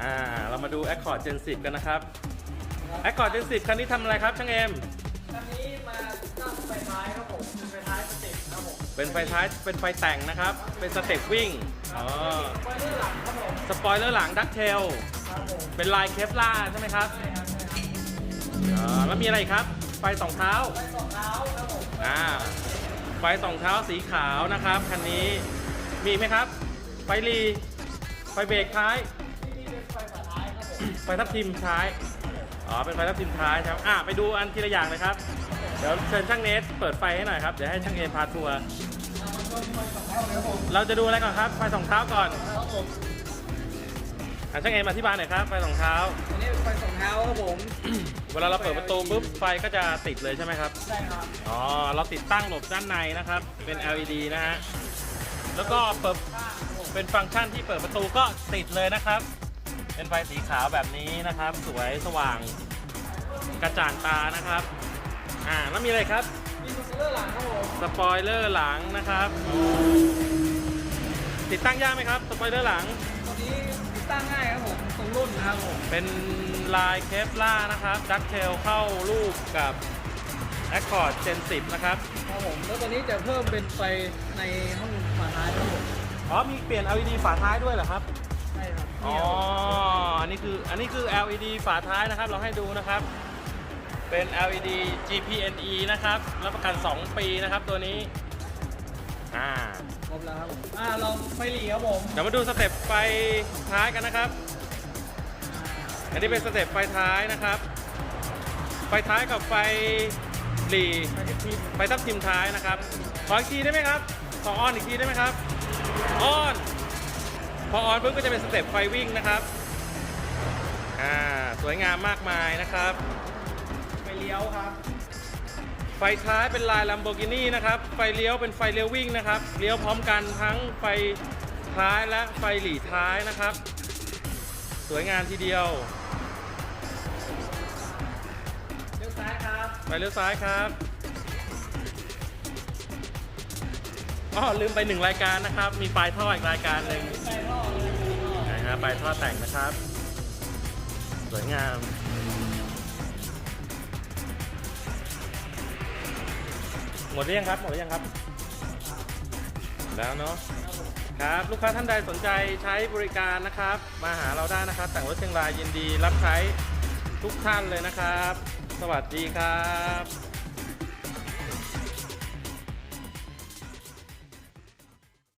อ่าเรามาดู Accord Gen 10 กันนะครับ Accord Gen 10 คันนี้ทำอะไรครับช่างเอ็มคันนี้มาตั้งไฟท้ายครับผมเป็นไฟท้ายสเต็ปครับผมเป็นไฟท้ายเป็นไฟแต่งนะครับ เป็นสเต็ปวิ่งอ๋อไฟเลื่อนหลังครับผมสปอยเลอร์หลังดักเทลครับผมเป็นลายเคฟล่าใช่ไหมครับใช่ครับใช่ครับอ๋อแล้วมีอะไรอีกครับ ไฟสองเท้าไฟสองเท้าครับผมอ่าไฟสองเท้าสีขาวนะครับคันนี้มีไหมครับ ไฟรีไฟเบรกท้ายที่นี่เป็นไฟฝาท้ายครับผมไฟทับทิมท้าย อ๋อ เป็นไฟทับทิมท้ายครับ อะ ไปดูอันทีละอย่างเลยครับ เดี๋ยวเชิญช่างเนสเปิดไฟให้หน่อยครับ เดี๋ยวให้ช่างเอพาทัวร์เอามาชนไฟสองเท้าเลยครับผมเราจะดูอะไรก่อนครับ ไฟสองเท้าก่อนครับผมอะช่างเอมาอธิบายหน่อยครับ ไฟสองเท้า อันนี้เป็นไฟสองเท้าครับผม เวลาเราเปิดประตูปุ๊บไฟก็จะติดเลยใช่ไหมครับ ใช่ครับ อ๋อ เราติดตั้งหลบด้านในนะครับ เป็น LED นะฮะ แล้วก็เปิดข้างครับผม เป็นฟังก์ชันที่เปิดประตูก็ติดเลยนะครับ เป็นไฟสีขาวแบบนี้นะครับ สวยสว่างกระจ่างตานะครับ อ่าแล้วมีอะไรครับ มีสเตอร์หลังครับผมสปอยเลอร์หลังนะครับ ติดตั้งยากไหมครับสปอยเลอร์หลังตัวนี้ติดตั้งง่ายครับผมตรงรุ่นนะครับผมเป็นลายเคฟล่านะครับดักเทลเข้ารูปกับ Accord Gen 10 นะครับ ครับผมแล้วตัวนี้จะเพิ่มเป็นไฟในห้องฝาท้ายครับผม อ๋อมีเปลี่ยน LED ฝาท้ายด้วยเหรอครับใช่ครับอ๋ออันนี้คืออันนี้คือ LED ฝาท้ายนะครับ เราให้ดูนะครับ เป็น LED GPNE นะครับรับประกัน 2 ปีนะครับตัวนี้อ่าครบแล้วครับผมอ่าลองไฟหลีครับผมเดี๋ยวมาดูสเต็ปไฟท้ายกันนะครับ อันนี้เป็นสเต็ปไฟท้ายนะครับ ไฟท้ายกับไฟหลีไฟกระพริบไฟทับทิมท้ายนะครับขออีกทีได้ไหมครับขอออนอีกทีได้ไหมครับ ออน พอออนปุ๊บก็จะเป็นสเต็ปไฟวิ่งนะครับอ่าสวยงามมากมายนะครับ ไฟเลี้ยวครับ ไฟท้ายเป็นลาย Lamborghini นะครับ ไฟเลี้ยวเป็นไฟเลี้ยววิ่งนะครับ เลี้ยวพร้อมกันทั้งไฟท้ายและไฟหลีท้ายนะครับ สวยงามทีเดียวเลี้ยวซ้ายครับ ไปเลี้ยวซ้ายครับ อ๋อลืมไปหนึ่งรายการนะครับ มีปลายท่ออีกรายการหนึ่งไฟท่อเลยท่อนะฮะปลายท่อแต่งนะครับ สวยงามหมดหรือยังครับหมดหรือยังครับ แล้วเนาะครับลูกค้าท่านใดสนใจใช้บริการนะครับ มาหาเราได้นะครับ แต่งรถเชียงรายยินดีรับใช้ทุกท่านเลยนะครับ สวัสดีครับ